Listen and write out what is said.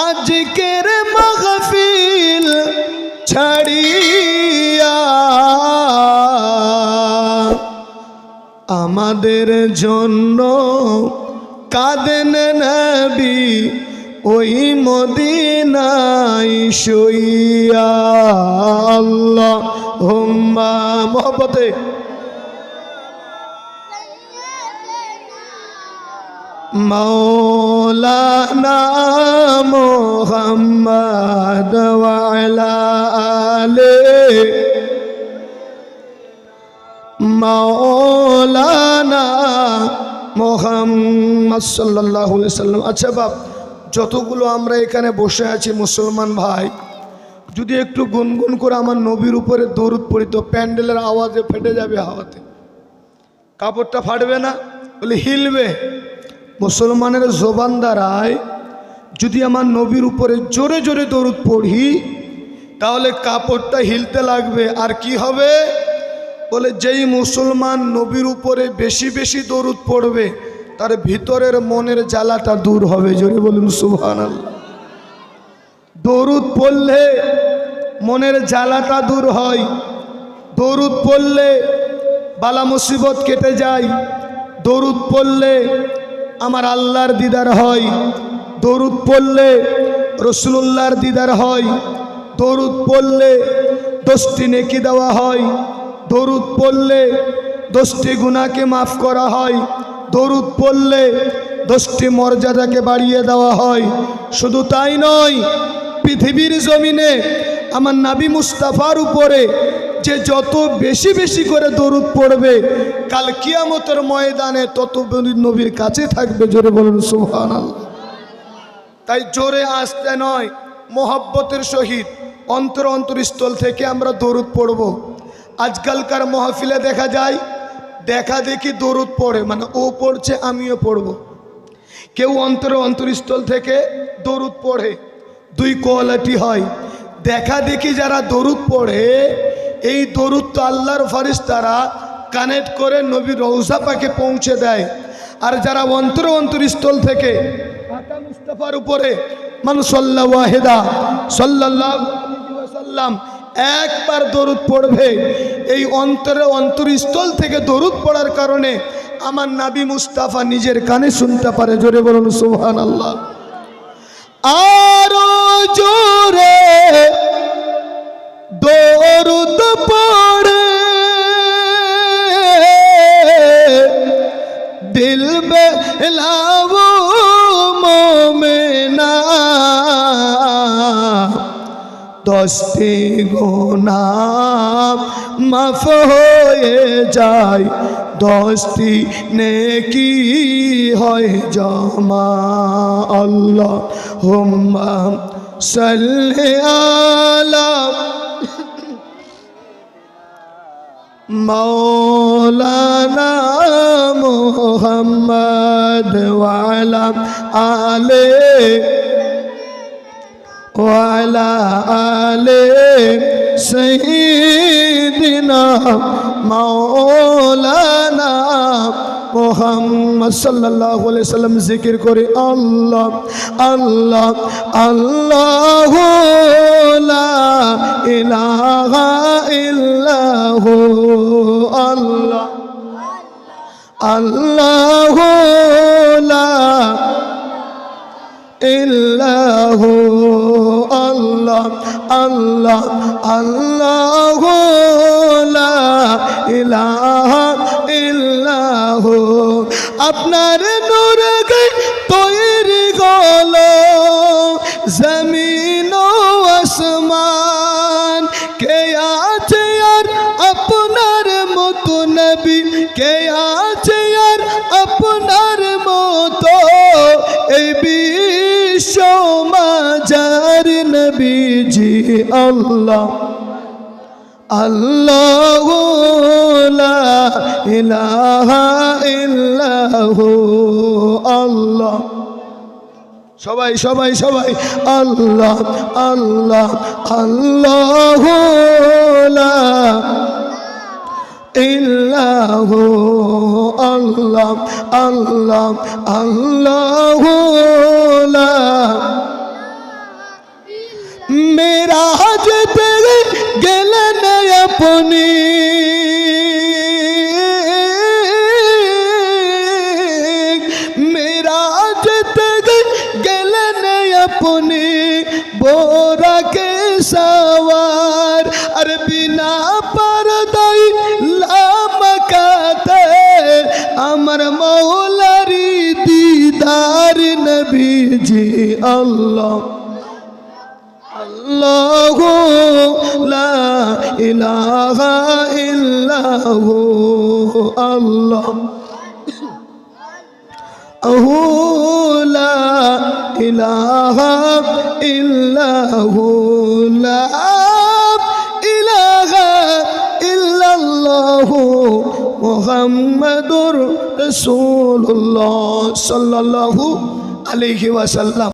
আজকের মগফিল ছাড়িয়া আমাদের জন্য কাঁদেন নবী ওই মদিনাই শুইয়া আল্লাহ হুম্মা মোহব্বতে مولانا محمد وعلى آله মৌলানা মোহাম্মদ সাল্লাহ সাল্লাম আচ্ছা বাপ যতগুলো আমরা এখানে বসে আছি মুসলমান ভাই যদি একটু গুনগুন করে আমার নবীর উপরে দৌড় পড়ি তো প্যান্ডেলের আওয়াজে ফেটে যাবে হাওয়াতে কাপড়টা ফাটবে না বলে হিলবে মুসলমানের জোবান দ্বারায় যদি আমার নবীর উপরে জোরে জোরে দরুদ পড়ি, তাহলে কাপড়টা হিলতে লাগবে। আর কি হবে? বলে, যেই মুসলমান নবীর উপরে বেশি বেশি দরুদ পড়বে, তার ভিতরের মনের জ্বালাটা দূর হবে। জোরে বলুন সুবহান দরুদ পড়লে মনের জ্বালাটা দূর হয়। দরুদ পড়লে বালা মুসিবত কেটে যায়। দরুদ পড়লে আমার আল্লাহর দিদার হয়। দরুদ পড়লে রসুল্লাহর দিদার হয়। দরুদ পড়লে দশটি নেকি দেওয়া হয়। দরুদ পড়লে দশটি গুণাকে মাফ করা হয়। দরুদ পড়লে দশটি মর্যাদাকে বাড়িয়ে দেওয়া হয়। শুধু তাই নয়, পৃথিবীর জমিনে আমার নাবি মুস্তাফার উপরে যে যত বেশি বেশি করে দরুদ পড়বে, কাল কিয়ামতের ময়দানে তত নবীর কাছে থাকবে, জোরে বলুন সুহান তাই জোরে আসতে নয়, মোহাব্বতের সহিত অন্তর অন্তরস্থল থেকে আমরা দরুদ পড়ব। আজকালকার মহফিলে দেখা যায়, দেখা দেখি দরুদ পড়ে মানে ও পড়ছে, আমিও পড়ব। কেউ অন্তর অন্তরস্থল থেকে দরুদ পড়ে, দুই কোয়ালিটি হয়। দেখা দেখি যারা দরুদ পড়ে এই দরুদ তো আল্লাহর ফারিস্তারা কানেক্ট করে নবী রৌসা পাকে পৌঁছে দেয়। আর যারা অন্তর অন্তরস্থল থেকে মুস্তাফার উপরে মানুষ সাল্লাহ ওয়াহেদা সাল্লাহ সাল্লাম একবার দরুদ পড়বে। এই অন্তরে অন্তরস্থল থেকে দরুদ পড়ার কারণে আমার নাবি মুস্তাফা নিজের কানে শুনতে পারে। জোরে বলুন সুহান আল্লাহ আরও জোরে দশটি গোনা মাফ হয়ে যায় দশটি নেকি হয় জমা আল্লাহ হুম্মা সাল্লি আলা مولانا محمد وعلى آله وعلى آل سيدنا مولانا মোহাম্মদ সাল্লাহ সাল্লাম জিকির করে আল্লাহ আল্লাহ আল্লাহ লা ইলাহা ইল্লাহু আল্লাহ আল্লাহ লা ইল্লাহু আল্লাহ আল্লাহ আল্লাহ ইলাহা ইল্লাহু। আপনার নূর তৈরি গল জমিন আসমান। কে আছে আর আপনার মতো নবী? কে আছে আর আপনার মতো? এই বিশ্ব নবীজি আল্লাহ আল্লাহ ইলাহা আল্লাহ। সবাই সবাই সবাই, আল্লাহ আল্লাহ আল্লাহ ইল্লাহু আল্লাহ আল্লাহ আল্লাহ मेरा हज तेरे गलन मेरा हज तेरे गलन अपनी बोरा के सवार अरे बिना परदाई लामकाते আমার মৌলারি দিদার নবীজি الله لا إله إلا هو. الله أهو لا إله إلا هو. لا إله إلا الله محمد رسول الله صلى الله عليه وسلم.